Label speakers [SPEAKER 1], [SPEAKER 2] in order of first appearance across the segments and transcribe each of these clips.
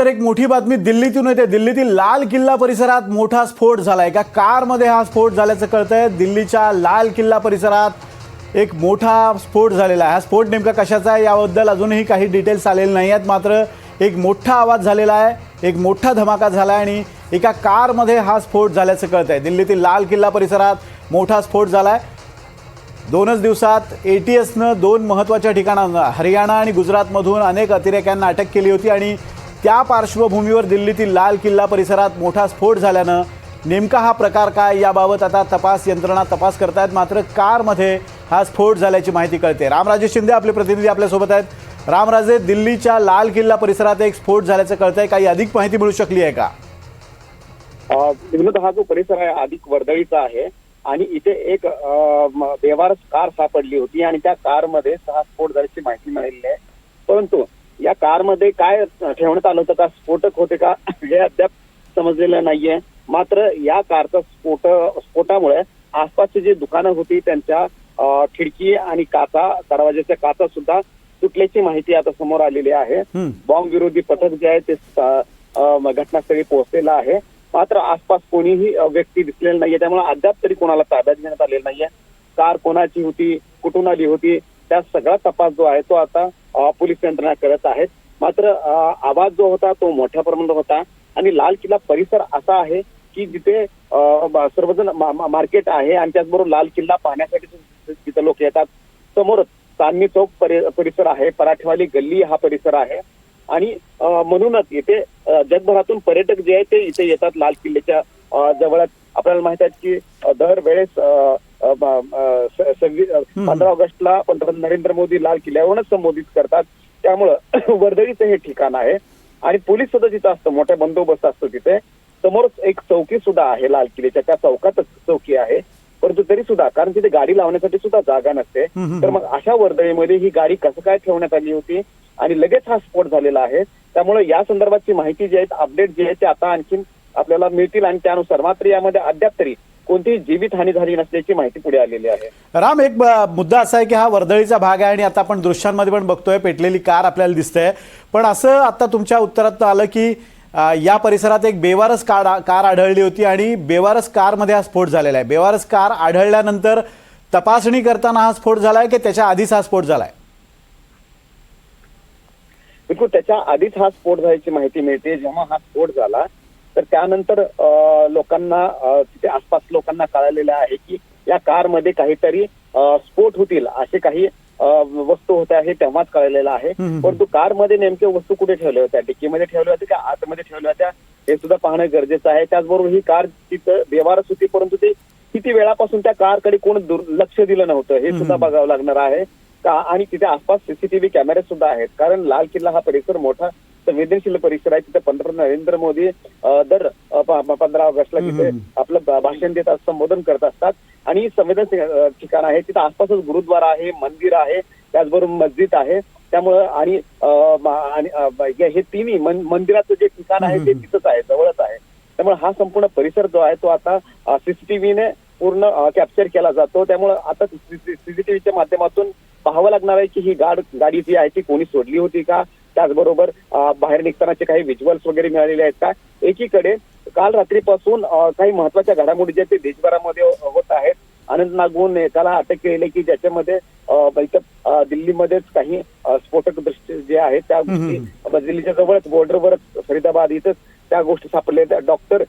[SPEAKER 1] तर एक मोठी बातमी दिल्लीतून येते. दिल्लीतील लाल किल्ला परिसरात मोठा स्फोट झाला. एका कारमध्ये हा स्फोट झाल्याचं कळतंय. दिल्लीच्या लाल किल्ला परिसरात एक मोठा स्फोट झालेला आहे. हा स्फोट नेमका कशाचा आहे याबद्दल अजूनही काही डिटेल्स आलेले नाही आहेत. मात्र एक मोठा आवाज झालेला आहे. एक मोठा धमाका झाला आहे आणि एका कारमध्ये हा स्फोट झाल्याचं कळतंय. दिल्लीतील लाल किल्ला परिसरात मोठा स्फोट झाला आहे दोनच दिवसात ए टी एसनं दोन महत्त्वाच्या ठिकाणांना हरियाणा आणि गुजरातमधून अनेक अतिरेक्यांना अटक केली होती आणि त्या पार्श्वभूमीवर दिल्लीतील लाल किल्ला परिसरात मोठा स्फोट झाल्यानं नेमका हा प्रकार काय याबाबत आता तपास यंत्रणा तपास करतायत. मात्र कारमध्ये हा स्फोट झाल्याची माहिती कळते. रामराजे शिंदे आपले प्रतिनिधी आपल्यासोबत आहेत. रामराजे दिल्लीच्या लाल किल्ला परिसरात एक स्फोट झाल्याचं कळतंय. काही अधिक माहिती मिळू शकली आहे का?
[SPEAKER 2] विनोद हा जो परिसर आहे अधिक वर्दळीचा आहे आणि इथे एक अ, बेवारस कार सापडली होती आणि त्या कारमध्ये सहा स्फोट झाल्याची माहिती मिळालेली आहे. परंतु या कारमध्ये काय ठेवण्यात आलं होतं? का स्फोटक होते का? हे अद्याप समजलेलं नाहीये. मात्र या कारचा स्फोट स्फोटामुळे आसपासची जी दुकानं होती त्यांच्या खिडकी आणि काचा दरवाजाच्या काचा सुद्धा तुटल्याची माहिती आता समोर आलेली आहे. बॉम्ब विरोधी पथक जे आहे ते घटनास्थळी पोहोचलेलं आहे. मात्र आसपास कोणीही व्यक्ती दिसलेली नाहीये. त्यामुळे अद्याप तरी कोणाला ताब्यात घेण्यात आलेला नाहीये. कार कोणाची होती कुठून आली होती त्या सगळा तपास जो आहे तो आता पोलीस यंत्रणा करत आहेत. मात्र आवाज जो होता तो मोठ्या प्रमाणात होता. आणि लाल किल्ला परिसर असा आहे की जिथे सर्वजण मा- मार्केट आहे आणि त्याचबरोबर लाल किल्ला पाहण्यासाठी तिथे लोक येतात समोरच चांदणी चौक परिसर आहे पराठेवाली गल्ली हा परिसर आहे. आणि म्हणूनच इथे जगभरातून पर्यटक जे आहेत ते इथे येतात लाल किल्ल्याच्या जवळ जवळच. आपल्याला माहीत आहे की दरवेळेस सव्वीस पंधरा ऑगस्टला पंतप्रधान नरेंद्र मोदी लाल किल्ल्यावरूनच संबोधित करतात. त्यामुळं वर्दळीचं हे ठिकाण आहे. आणि पोलीस सुद्धा तिथं असतं मोठा बंदोबस्त असतो तिथे. समोरच एक चौकी सुद्धा आहे लाल किल्ल्याच्या. त्या चौकातच चौकी आहे. परंतु तरी सुद्धा कारण तिथे गाडी लावण्यासाठी सुद्धा जागा नसते. तर मग अशा वर्दळीमध्ये ही गाडी कसं काय ठेवण्यात आली होती? आणि लगेच हा स्फोट झालेला आहे. त्यामुळे या संदर्भातची माहिती जी आहे अपडेट जी आहे ते आता आणखीन आपल्याला मिळतील. आणि त्यानुसार मात्र यामध्ये अद्याप तरी कोणतीही जीवित हानी झाली नसल्याची माहिती पुढे आलेली आहे.
[SPEAKER 1] राम एक मुद्दा असा आहे की हा वर्दळीचा भाग आहे आणि आता आपण दृश्यांमध्ये पण बघतोय पेटलेली कार आपल्याला दिसते. पण असं आता तुमच्या उत्तरात आलं की या परिसरात एक बेवारस कार कार आढळली होती आणि बेवारस कारमध्ये हा स्फोट झालेला आहे. बेवारस कार आढळल्यानंतर तपासणी करताना हा स्फोट झालाय की त्याच्या आधीच हा स्फोट झालाय?
[SPEAKER 2] बिलकुल त्याच्या आधीच हा स्फोट झाल्याची माहिती मिळते. जेव्हा हा स्फोट झाला तर त्यानंतर लोकांना तिथे आसपास लोकांना कळालेलं आहे की या कारमध्ये काहीतरी स्फोट होतील असे काही वस्तू होत्या हे तेव्हाच कळलेलं आहे. परंतु कारमध्ये नेमके वस्तू कुठे ठेवल्या होत्या? डिक्कीमध्ये ठेवल्या होत्या का आतमध्ये ठेवल्या होत्या? हे सुद्धा पाहणं गरजेचं आहे. त्याचबरोबर ही कार तिथं व्यवहारच होती परंतु ते किती वेळापासून त्या कारकडे कोण लक्ष दिलं नव्हतं हे सुद्धा बघावं लागणार आहे. का आणि तिथे आसपास सीसीटीव्ही कॅमेरे सुद्धा आहेत. कारण लाल किल्ला हा परिसर मोठा संवेदनशील परिसर आहे. तिथे नरेंद्र मोदी दर पंधरा ऑगस्टला तिथे आपलं भाषण देतात संबोधन करत असतात. आणि संवेदनशील ठिकाण आहे तिथे आसपासच गुरुद्वारा आहे मंदिर आहे त्याचबरोबर मस्जिद आहे. त्यामुळं आणि हे तिन्ही मंदिराचं जे ठिकाण आहे ते तिथंच आहे जवळच आहे. त्यामुळे हा संपूर्ण परिसर जो आहे तो आता सीसीटीव्हीने पूर्ण कॅप्चर केला जातो. त्यामुळे आता सीसीटीव्हीच्या माध्यमातून पाहावं लागणार आहे की ही गाड गाडी जी आहे ती कोणी सोडली होती का? त्याचबरोबर बाहेर निघतानाचे काही व्हिज्युअल्स वगैरे मिळालेले आहेत का? एकीकडे काल रात्रीपासून काही महत्त्वाच्या घडामोडी ज्या ते देशभरामध्ये होत आहेत आनंद नागून एकाला अटक केली की ज्याच्यामध्ये दिल्लीमध्येच काही स्फोटक दृष्टी जे आहेत त्या गोष्टी दिल्लीच्या जवळच बॉर्डरवरच फरीदाबाद इथंच त्या गोष्टी सापडल्या त्या डॉक्टर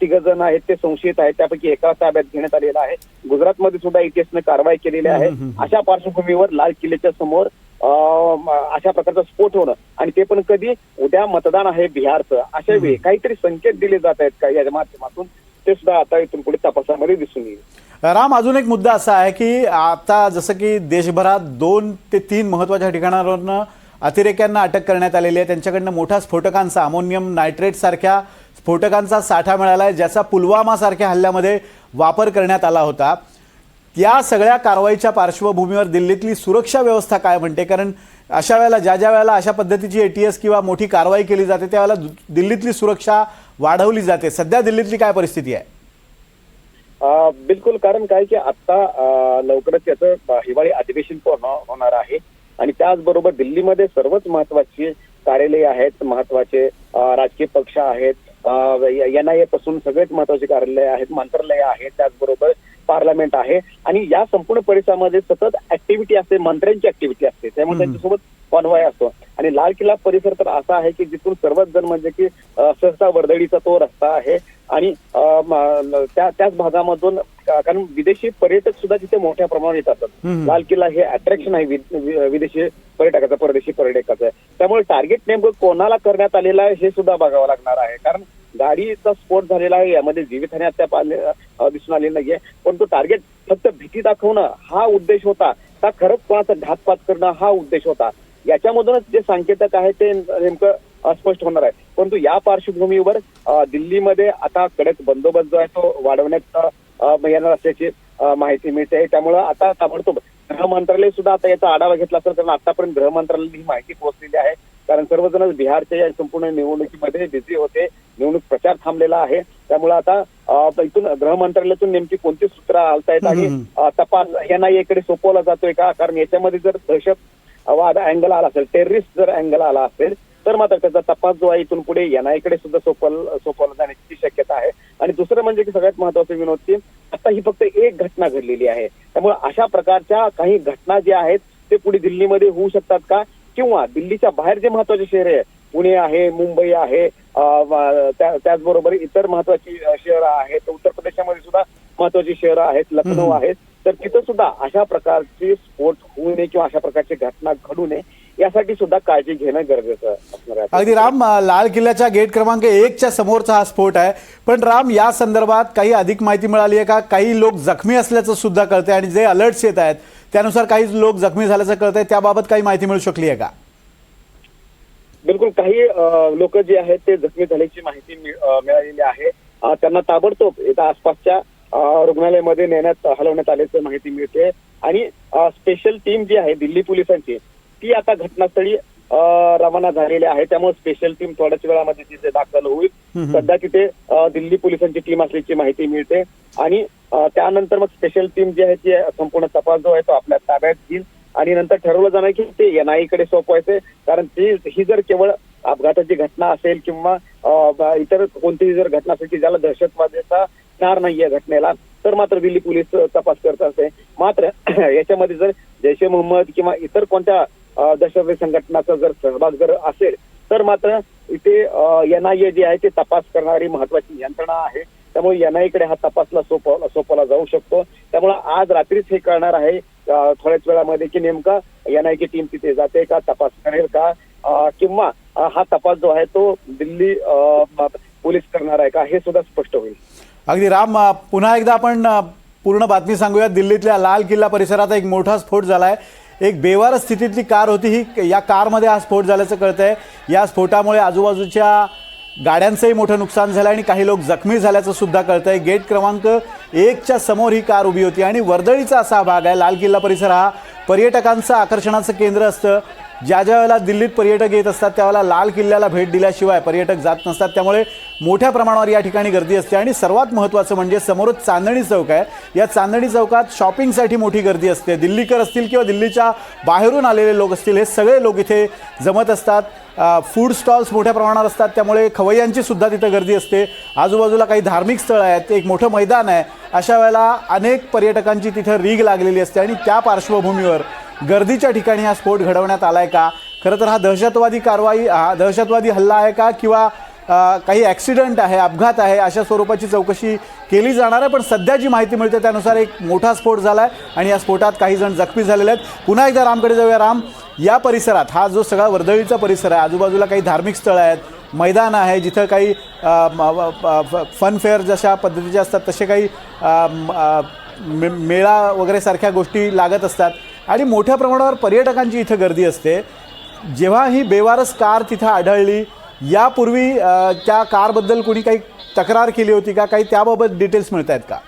[SPEAKER 2] तिघ जण आहेत ते संशयित आहेत. त्यापैकी एका ताब्यात घेण्यात आलेला आहे. गुजरातमध्ये सुद्धा इटीएसने कारवाई केलेली आहे. अशा पार्श्वभूमीवर लाल किल्ल्याच्या समोर अशा प्रकारचा स्फोट होणं. आणि ते पण कधी उद्या मतदान आहे बिहारचं अशा वेळी काहीतरी संकेत दिले जात आहेत का या माध्यमातून? ते सुद्धा आता इथून पुढे तपासामध्ये दिसून येईल.
[SPEAKER 1] राम अजून एक मुद्दा असा आहे की आता जसं की देशभरात दोन ते तीन महत्त्वाच्या ठिकाणावरनं अतिरेक्यांना अटक करण्यात आलेली आहे. त्यांच्याकडनं मोठ्या स्फोटकांचा अमोनियम नायट्रेट सारख्या स्फोटकांचा साठा मिळाला आहे ज्याचा पुलवामा सारख्या हल्ल्यामध्ये वापर करण्यात आला होता. या सगळ्या कारवाईच्या पार्श्वभूमीवर दिल्लीतली सुरक्षा व्यवस्था काय म्हणते? कारण अशा वेळेला ज्या ज्या वेळेला अशा पद्धतीची एटीएस किंवा मोठी कारवाई केली जाते त्यावेळेला दिल्लीतली सुरक्षा वाढवली जाते. सध्या दिल्लीतली काय परिस्थिती आहे?
[SPEAKER 2] बिलकुल कारण काय की आता लवकरच याचं हिवाळी अधिवेशन हो-, होणार आहे. आणि त्याचबरोबर दिल्लीमध्ये सर्वच महत्वाची कार्यालय आहेत महत्त्वाचे राजकीय पक्ष आहेत एन आय ए पासून सगळेच महत्त्वाचे कार्यालय आहेत मंत्रालय आहेत. त्याचबरोबर पार्लमेंट आहे आणि या संपूर्ण परिसरामध्ये सतत ऍक्टिव्हिटी असते मंत्र्यांची ऍक्टिव्हिटी असते. त्यामुळे. त्यांच्यासोबत कॉन्वॉय असतो. आणि लाल किल्ला परिसर तर असा आहे की जिथून सर्वच जण म्हणजे की सहसा वर्दळीचा तो रस्ता आहे. आणि त्या त्याच भागामधून कारण विदेशी पर्यटक सुद्धा तिथे मोठ्या प्रमाणात येत असतात. लाल किल्ला हे अट्रॅक्शन आहे विदेशी पर्यटकाचं परदेशी पर्यटकाचं. त्यामुळे टार्गेट नेमकं कोणाला करण्यात आलेलं आहे हे सुद्धा बघावं लागणार आहे. कारण गाडीचा स्फोट झालेला आहे. यामध्ये जीवितहानी अद्याप आले- दिसून आलेली नाहीये. पण तो टार्गेट फक्त भीती दाखवणं हा उद्देश होता. का खरंच कोणाचा घातपात करणं हा उद्देश होता? याच्यामधूनच जे सांकेतक आहे ते नेमकं अस्पष्ट होणार आहे. परंतु या पार्श्वभूमीवर दिल्लीमध्ये आता कडक बंदोबस्त जो आहे तो वाढवण्यात येणार असल्याची माहिती मिळते. त्यामुळं आता ताबडतोब गृह मंत्रालय सुद्धा आता याचा आढावा घेतला असेल. कारण आतापर्यंत गृह मंत्रालयाने ही माहिती पोहोचलेली आहे. कारण सर्वजण बिहारच्या या संपूर्ण निवडणुकीमध्ये बिझी होते. निवडणूक प्रचार थांबलेला आहे. त्यामुळे आता इथून गृह मंत्रालयातून नेमकी कोणती सूत्र आहेत आणि
[SPEAKER 1] हम्म.
[SPEAKER 2] अं, तपास एनआयए कडे सोपवला जातोय का? कारण याच्यामध्ये जर दहशतवाद अँगल आला असेल टेररिस्ट जर अँगल आला असेल तर मात्र त्याचा तपास जो आहे इथून पुढे एनआयकडे सुद्धा सोपवल सोपवला जाण्याची शक्यता आहे. आणि दुसरं म्हणजे की सगळ्यात महत्वाचं विनोद की आता ही फक्त एक घटना घडलेली आहे. त्यामुळे अशा प्रकारच्या काही घटना ज्या आहेत ते पुढे दिल्लीमध्ये होऊ शकतात का? किंवा दिल्लीच्या बाहेर जे महत्त्वाचे शहर आहे पुणे आहे मुंबई आहे त्याचबरोबर इतर महत्वाची शहरं आहेत उत्तर प्रदेशामध्ये सुद्धा महत्वाची शहरं आहेत लखनौ. आहेत. तर तिथं सुद्धा अशा प्रकारचे स्फोट होऊ नये किंवा अशा प्रकारची घटना घडू नये यासाठी सुद्धा काळजी घेणं गरजेचं असणार आहे.
[SPEAKER 1] अगदी राम लाल किल्ल्याच्या गेट क्रमांक एकच्या समोरचा हा स्फोट आहे. पण राम या संदर्भात काही अधिक माहिती मिळाली आहे का? काही लोक जखमी असल्याचं सुद्धा कळतंय आणि जे अलर्ट्स येत आहेत त्यानुसार काही लोक जखमी झाल्याचं कळतंय. त्याबाबत काही माहिती मिळू शकली आहे का?
[SPEAKER 2] बिलकुल. काही लोक जे आहेत ते जखमी झाल्याची माहिती मिळालेली आहे. त्यांना ताबडतोब आसपासच्या रुग्णालयामध्ये नेण्यात हलवण्यात आल्याचं माहिती मिळते. आणि स्पेशल टीम जी आहे दिल्ली पोलिसांची ती आता घटनास्थळी रवाना झालेली आहे. त्यामुळे स्पेशल टीम थोड्याच वेळामध्ये तिथे दाखल होईल. सध्या तिथे दिल्ली पोलिसांची टीम असल्याची माहिती मिळते. आणि त्यानंतर मग स्पेशल टीम जी आहे ती संपूर्ण तपास जो आहे तो आपल्या ताब्यात घेईल. आणि नंतर ठरवलं जाणार की ते एनआयकडे सोपवायचे. कारण ती ही जर केवळ अपघाताची घटना असेल किंवा इतर कोणतीही जर घटना असेल की ज्याला दहशतवादाचा स्नार नाहीये घटनेला तर मात्र दिल्ली पोलीस तपास करत असते. मात्र याच्यामध्ये जर जैश ए मोहम्मद किंवा इतर कोणत्या दहशतवादी संघटनाचा जर सहभाग जर असेल तर मात्र इथे एनआयए जी आहे ते तपास करणारी महत्वाची यंत्रणा आहे. त्यामुळे एनआयकडे हा तपासला सोपवला सोपवला जाऊ शकतो. त्यामुळे आज रात्रीच हे कळणार आहे थोड्याच वेळामध्ये की नेमका एनआयची टीम तिथे जाते का तपास करेल का किंवा हा तपास जो आहे तो दिल्ली पोलीस करणार आहे का हे सुद्धा स्पष्ट होईल.
[SPEAKER 1] अगदी राम पुन्हा एकदा आपण पूर्ण बातमी सांगूया दिल्लीतल्या लाल किल्ला परिसरात एक मोठा स्फोट झाला आहे एक बेवार स्थितीतली कार होती. ही या कारमध्ये हा स्फोट झाल्याचं कळतंय. या स्फोटामुळे आजूबाजूच्या गाड्यांचंही मोठं नुकसान झालं आणि काही लोक जखमी झाल्याचं सुद्धा आहे गेट क्रमांक एकच्या समोर ही कार उभी होती आणि वर्दळीचा असा भाग आहे. लाल किल्ला परिसर हा पर्यटकांचं आकर्षणाचं केंद्र असतं. ज्या ज्या वेळेला दिल्लीत पर्यटक येत असतात त्यावेळेला लाल किल्ल्याला भेट दिल्याशिवाय पर्यटक जात नसतात. त्यामुळे मोठ्या प्रमाणावर या ठिकाणी गर्दी असते. आणि सर्वात महत्त्वाचं म्हणजे समोरच चांदणी चौक आहे. या चांदणी चौकात शॉपिंगसाठी मोठी गर्दी असते. दिल्लीकर असतील किंवा दिल्लीच्या बाहेरून आलेले लोक असतील हे सगळे लोक इथे जमत असतात. फूड स्टॉल्स मोठ्या प्रमाणावर असतात. त्यामुळे खवय्यांची सुद्धा तिथं गर्दी असते. आजूबाजूला काही धार्मिक स्थळं आहेत. एक मोठं मैदान आहे. अशा वेळेला अनेक पर्यटकांची तिथं रीग लागलेली असते. आणि त्या पार्श्वभूमीवर गर्दीच्या ठिकाणी हा स्फोट घडवण्यात आला आहे का? खरं तर हा दहशतवादी कारवाई हा दहशतवादी हल्ला आहे का? किंवा काही ॲक्सिडंट आहे अपघात आहे अशा स्वरूपाची चौकशी केली जाणार आहे पण सध्या जी माहिती मिळते त्यानुसार एक मोठा स्फोट झाला आहे आणि या स्फोटात काही जण जखमी झालेले आहेत. पुन्हा एकदा रामकडे जाऊया. राम या परिसरात हा जो सगळा वर्दळीचा परिसर आहे आजूबाजूला काही धार्मिक स्थळं आहेत मैदान आहे जिथं काही फन फेअर जशा पद्धतीचे असतात तसे काही म, मेळा वगैरे सारख्या गोष्टी लागत असतात. आणि मोठ्या प्रमाणावर पर्यटकांची इथं गर्दी असते. जेव्हा ही बेवारस कार तिथं आढळली यापूर्वी त्या कारबद्दल कोणी काही तक्रार केली होती का? काही त्याबाबत डिटेल्स मिळत आहेत का?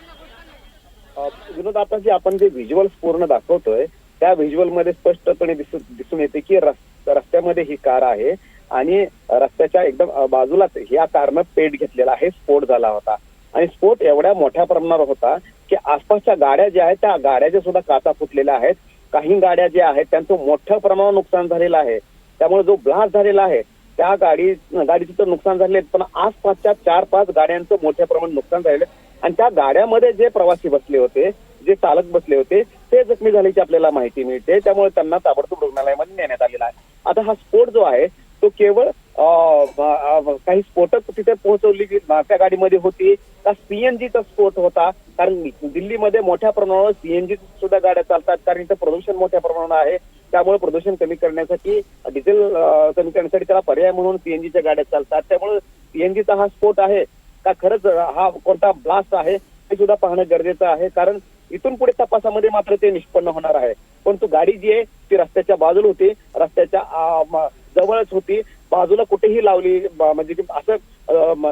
[SPEAKER 2] विनोद आता जे आपण जे व्हिज्युअल्स पूर्ण दाखवतोय त्या व्हिज्युअलमध्ये स्पष्टपणे दिसून दिसून येते की रस्त्यामध्ये ही कार आहे आणि रस्त्याच्या एकदम बाजूलाच या कारनं पेट घेतलेला आहे स्फोट झाला होता. आणि स्फोट एवढ्या मोठ्या प्रमाणावर होता की आसपासच्या गाड्या ज्या आहेत त्या गाड्याच्या सुद्धा काचा फुटलेल्या आहेत. काही गाड्या ज्या आहेत त्यांचं मोठ्या प्रमाणावर नुकसान झालेलं आहे. त्यामुळे जो ब्लास्ट झालेला आहे त्या गाडी गाडीचं तर नुकसान झाले पण आसपासच्या चार पाच गाड्यांचं मोठ्या प्रमाणात नुकसान झालेलं आहे. आणि त्या गाड्यामध्ये जे प्रवासी बसले होते जे चालक बसले होते ते जखमी झाल्याची आपल्याला माहिती मिळते. त्यामुळे त्यांना ताबडतोब रुग्णालयामध्ये नेण्यात आलेला आहे. आता हा स्फोट जो आहे तो केवळ काही स्फोटक तिथे पोहोचवली की त्या गाडीमध्ये होती. का सीएनजीचा स्फोट होता? कारण दिल्लीमध्ये मोठ्या प्रमाणावर सीएनजी सुद्धा गाड्या चालतात. कारण इथं प्रदूषण मोठ्या प्रमाणावर आहे. त्यामुळे प्रदूषण कमी करण्यासाठी डिझेल कमी करण्यासाठी त्याला पर्याय म्हणून सीएनजीच्या गाड्या चालतात. त्यामुळे सीएनजीचा हा स्फोट आहे. का खरंच हा कोणता ब्लास्ट आहे हे सुद्धा पाहणं गरजेचं आहे. कारण इथून पुढे तपासामध्ये मात्र ते निष्पन्न होणार आहे. परंतु गाडी जी आहे ती रस्त्याच्या बाजूला होती. रस्त्याच्या जवळच होती. बाजूला कुठेही लावली म्हणजे की असं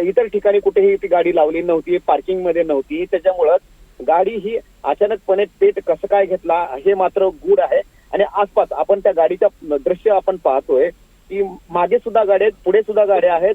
[SPEAKER 2] इतर ठिकाणी कुठेही ती गाडी लावली नव्हती पार्किंगमध्ये नव्हती. त्याच्यामुळं गाडी ही अचानकपणे पेट कसं काय घेतला हे मात्र गूढ आहे. आणि आसपास आपण त्या गाडीच्या दृश्य आपण पाहतोय की मागे सुद्धा गाड्या आहेत पुढे सुद्धा गाड्या आहेत.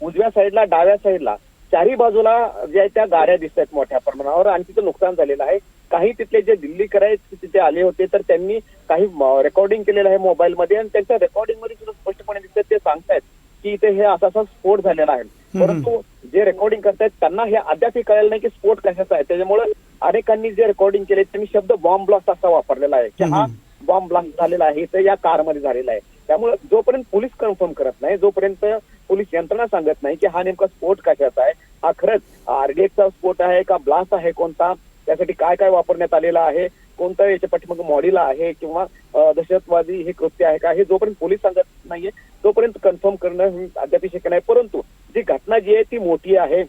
[SPEAKER 2] उजव्या साईडला डाव्या साईडला चारही बाजूला ज्या त्या गाड्या दिसत आहेत मोठ्या प्रमाणावर. आणि तिचं नुकसान झालेलं आहे. काही तिथले जे दिल्लीकर आहेत तिथे आले होते तर त्यांनी काही रेकॉर्डिंग केलेलं आहे मोबाईलमध्ये आणि त्यांच्या रेकॉर्डिंगमध्ये सुद्धा स्पष्टपणे दिसत ते सांगतायत की इथे हे असा असा स्फोट झालेला आहे. परंतु जे रेकॉर्डिंग करतायत त्यांना हे अद्यापही कळलं नाही की स्फोट कशाचा आहे. त्याच्यामुळे अनेकांनी जे रेकॉर्डिंग केले त्यांनी शब्द बॉम्ब ब्लास्ट असा वापरलेला आहे की हा बॉम्ब ब्लास्ट झालेला आहे तर या कारमध्ये झालेला आहे. त्यामुळे जोपर्यंत पोलीस कन्फर्म करत नाही जोपर्यंत पोलीस यंत्रणा सांगत नाही की हा नेमका स्फोट कशाचा आहे? हा खरंच आरडीएक्सचा स्फोट आहे का ब्लास्ट आहे कोणता? त्यासाठी काय काय वापरण्यात आलेला आहे? कोणता याच्या पाठीमाग मॉडेल आहे किंवा दहशतवादी हे कृत्य आहे का? हे जोपर्यंत पोलीस सांगत नाहीये तोपर्यंत कन्फर्म करणं हे अद्याप शक्य नाही. परंतु जी घटना जी आहे ती मोठी आहे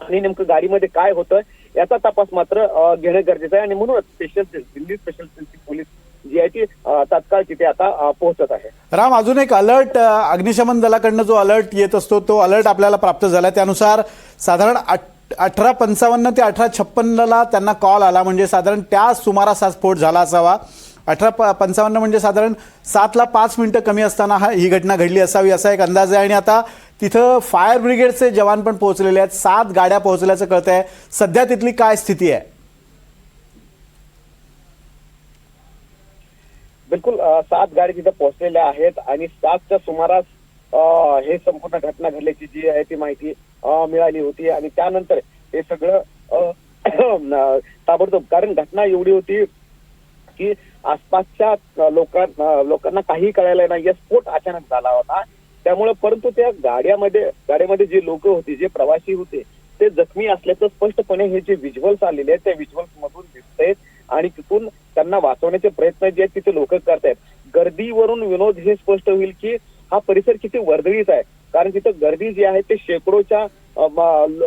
[SPEAKER 2] आणि नेमकं गाडीमध्ये काय होतं याचा तपास मात्र घेणं गरजेचं आहे. आणि म्हणूनच स्पेशल दिल्ली स्पेशल पोलीस जी आहे ती तात्काळ तिथे आता पोहोचत आहे.
[SPEAKER 1] राम अजून एक अलर्ट अग्निशमन दलाकडनं जो अलर्ट येत असतो तो अलर्ट आपल्याला प्राप्त झाला त्यानुसार साधारण अठरा पंचावन्न ते अठरा छप्पन्नला त्यांना कॉल आला. म्हणजे साधारण त्या सुमारास हा स्फोट झाला असावा. अठरा प पंचावन्न म्हणजे साधारण सातला पाच मिनटं कमी असताना हा ही घटना घडली असावी असा एक अंदाज आहे. आणि आता तिथं फायर ब्रिगेडचे जवान पण पोहोचलेले आहेत. सात गाड्या पोहोचल्याचं कळतं आहे सध्या तिथली काय स्थिती आहे?
[SPEAKER 2] बिलकुल सात गाडी तिथे पोहोचलेल्या आहेत आणि सातच्या सुमारास हे संपूर्ण घटना घडल्याची जी आहे ती माहिती मिळाली होती आणि त्यानंतर हे सगळं ताबडतोब कारण घटना एवढी होती की आसपासच्या लोकांना लोकांना काही कळायला नाही. या स्फोट अचानक झाला होता. त्यामुळे परंतु त्या गाड्यामध्ये गाड्यामध्ये जे लोक होते जे प्रवासी होते ते जखमी असल्याचं स्पष्टपणे हे जे व्हिज्युअल्स आलेले आहेत त्या व्हिज्युअल्स मधून दिसत आहेत आणि तिथून त्यांना वाचवण्याचे प्रयत्न जे आहेत तिथे लोक करतायत. गर्दीवरून विनोद हे स्पष्ट होईल की हा परिसर किती वर्दळीत आहे. कारण तिथं गर्दी जी आहे ते शेकडोच्या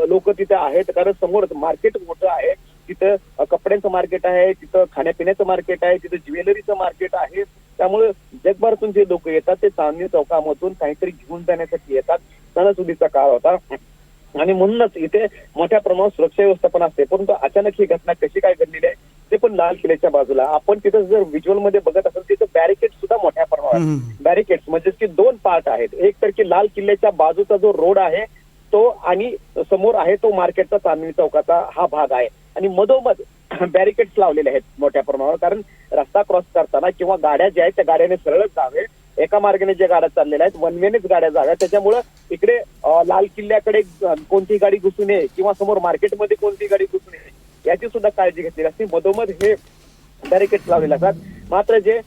[SPEAKER 2] लोक तिथे आहेत. कारण समोर मार्केट मोठं आहे. तिथं कपड्यांचं मार्केट आहे तिथं खाण्यापिण्याचं मार्केट आहे तिथं ज्वेलरीचं मार्केट आहे. त्यामुळे जगभरातून जे लोक येतात ते चांदणी चौकामधून काहीतरी घेऊन जाण्यासाठी येतात. सणासुदीचा काळ होता. आणि म्हणूनच इथे मोठ्या प्रमाणात सुरक्षा व्यवस्थापन असते. परंतु अचानक ही घटना कशी काय घडलेली आहे ते पण लाल किल्ल्याच्या बाजूला. आपण तिथं जर व्हिज्युअलमध्ये बघत असेल तिथं बॅरिकेड सुद्धा मोठ्या प्रमाणात बॅरिकेड्स म्हणजे की दोन पार्ट आहेत. एक तर की लाल किल्ल्याच्या बाजूचा जो रोड आहे तो आणि समोर आहे तो मार्केटचा चांदणी चौकाचा हा भाग आहे. आणि मधोमध बॅरिकेड्स लावलेले आहेत मोठ्या प्रमाणावर. कारण रस्ता क्रॉस करताना किंवा गाड्या ज्या आहेत त्या गाड्याने सरळच जावे. एका मार्गाने ज्या गाड्या चाललेल्या आहेत वन वेनेच गाड्या जाव्या त्याच्यामुळं इकडे लाल किल्ल्याकडे कोणती गाडी घुसू नये किंवा समोर मार्केटमध्ये कोणती गाडी घुसू नये. याची सुद्धा काळजी घेतलेली असते. मधोमध हे बॅरिकेड लावलेले असतात. मात्र जे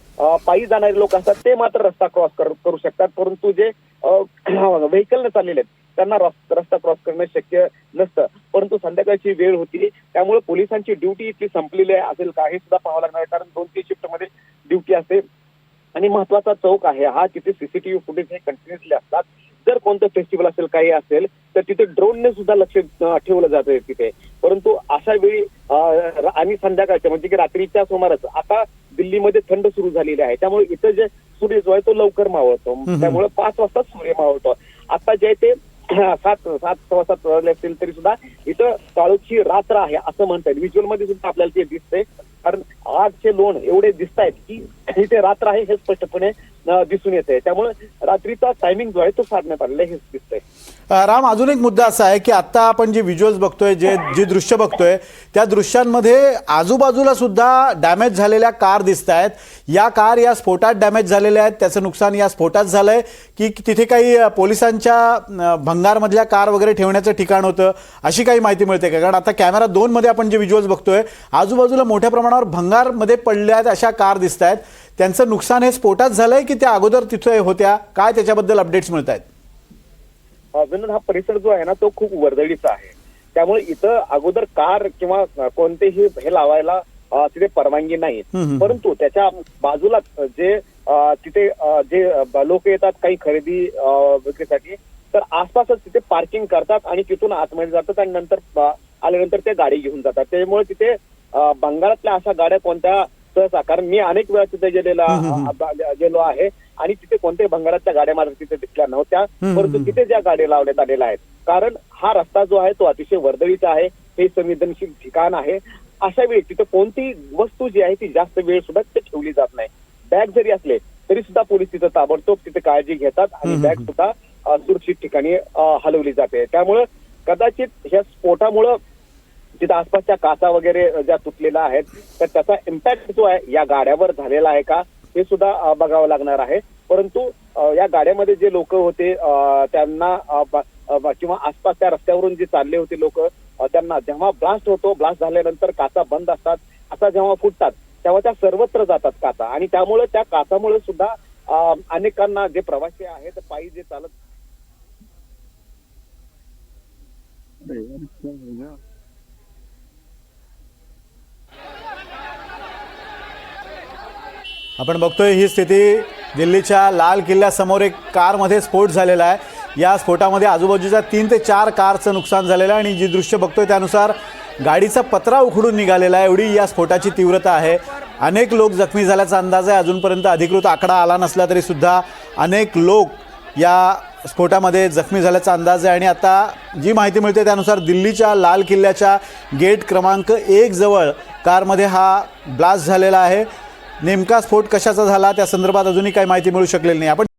[SPEAKER 2] पायी जाणारे लोक असतात ते मात्र रस्ता क्रॉस करू शकतात. परंतु जे व्हेकलने चाललेले आहेत त्यांना रस्ता क्रॉस करणं शक्य नसतं. परंतु संध्याकाळची वेळ होती त्यामुळे पोलिसांची ड्युटी इथली संपलेली आहे असेल का हे सुद्धा पाहावं लागणार कारण दोन तीन शिफ्टमध्ये ड्युटी असते. आणि महत्त्वाचा चौक आहे हा तिथे सीसीटीव्ही फुटेज हे कंटिन्युअसली असतात. जर कोणतं फेस्टिवल असेल काही असेल तर तिथे ड्रोनने सुद्धा लक्ष ठेवलं जातं तिथे. परंतु अशा वेळी आणि संध्याकाळच्या म्हणजे की रात्रीच्या सुमारास आता दिल्लीमध्ये थंड सुरू झालेली आहे. त्यामुळे इथं जे सूर्य जो आहे तो लवकर मावळतो. त्यामुळे पाच वाजता सूर्य मावळतो. आता जे आहे ते सात सात सव्वा सात वाजले असतील तरी सुद्धा इथं काळोखी रात्र आहे असं म्हणतात व्हिज्युअलमध्ये सुद्धा आपल्याला ते दिसतंय. कारण आजचे लोण एवढे दिसत आहेत की इथे रात्र आहे हे स्पष्टपणे दिसून येते त्यामुळे रात्रीचा टायमिंग जो आहे तो साधण्यात आलेला हेच दिसतंय.
[SPEAKER 1] राम अजून एक मुद्दा असा आहे की आता आपण जे व्हिज्युअल्स बघतोय जे जे दृश्य बघतोय त्या दृश्यांमध्ये आजूबाजूला सुद्धा डॅमेज झालेल्या कार दिसत आहेत या कार या स्फोटात डॅमेज झालेल्या आहेत. त्याचं नुकसान या स्फोटात झालंय. की तिथे काही पोलिसांच्या भंगारमधल्या कार वगैरे ठेवण्याचं ठिकाण होतं अशी काही माहिती मिळते का? कारण आता कॅमेरा दोन मध्ये आपण जे व्हिज्युअल्स बघतोय आजूबाजूला मोठ्या प्रमाणावर भंगारमध्ये पडल्या आहेत अशा कार दिसत आहेत त्यांचं नुकसान हे स्फोटात झालंय की त्या अगोदर तिथे होत्या? काय त्याच्याबद्दल अपडेट्स मिळत आहेत?
[SPEAKER 2] अं, विनोद हा परिसर जो आहे ना तो खूप वर्दळीचा आहे. त्यामुळे इथं अगोदर कार किंवा कोणतेही हे लावायला तिथे परवानगी नाही. परंतु त्याच्या बाजूला जे तिथे जे लोक येतात काही खरेदी विक्रीसाठी तर आसपासच तिथे पार्किंग करतात आणि तिथून आतमध्ये जातात आणि नंतर आल्यानंतर ते गाडी घेऊन जातात. त्यामुळे तिथे बंगालातल्या अशा गाड्या कोणत्या सहसा कारण मी अनेक वेळा तिथे गेलेला गेलो आहे. आणि तिथे कोणत्याही भंगारातल्या गाड्या माझ्या तिथे दिसल्या नव्हत्या. परंतु. तिथे ज्या गाड्या लावण्यात आलेल्या आहेत. कारण हा रस्ता जो आहे तो अतिशय वर्दळीचा आहे. हे संवेदनशील ठिकाण आहे. अशा वेळी तिथे कोणतीही वस्तू जी आहे ती जास्त वेळ सुद्धा तिथे ठेवली जात नाही. बॅग जरी असले तरी सुद्धा पोलीस तिथं ताबडतोब तिथे काळजी घेतात आणि बॅग. सुद्धा सुरक्षित ठिकाणी हलवली जाते. त्यामुळं कदाचित ह्या स्फोटामुळं तिथं आसपासच्या काचा वगैरे ज्या तुटलेल्या आहेत तर त्याचा इम्पॅक्ट जो आहे या गाड्यावर झालेला आहे का हे सुद्धा बघावं लागणार आहे. परंतु या गाड्यामध्ये जे लोक होते त्यांना किंवा आसपास त्या रस्त्यावरून जे चालले होते लोक त्यांना जेव्हा ब्लास्ट होतो ब्लास्ट झाल्यानंतर काचा बंद असतात. आता जेव्हा फुटतात तेव्हा त्या सर्वत्र जातात काचा. आणि त्यामुळे त्या काचामुळे सुद्धा अनेकांना जे प्रवासी आहेत पायी जे चालत
[SPEAKER 1] आपण बघतोय ही स्थिती दिल्लीच्या लाल किल्ल्यासमोर एक कारमध्ये स्फोट झालेला आहे. या स्फोटामध्ये आजूबाजूच्या तीन ते चार कारचं नुकसान झालेलं आहे आणि जी दृश्य बघतोय त्यानुसार गाडीचा पत्रा उखडून निघालेला आहे. एवढी या स्फोटाची तीव्रता आहे. अनेक लोक जखमी झाल्याचा अंदाज आहे. अजूनपर्यंत अधिकृत आकडा आला नसला तरी सुद्धा अनेक लोक या स्फोटामध्ये जखमी झाल्याचा अंदाज आहे. आणि आता जी माहिती मिळते त्यानुसार दिल्लीच्या लाल किल्ल्याच्या गेट क्रमांक एक जवळ कारमध्ये हा ब्लास्ट झालेला आहे. नेमका स्फोट कशाचा झाला? त्या संदर्भात अजूनही काही माहिती मिळू शकलेली नाही. आपण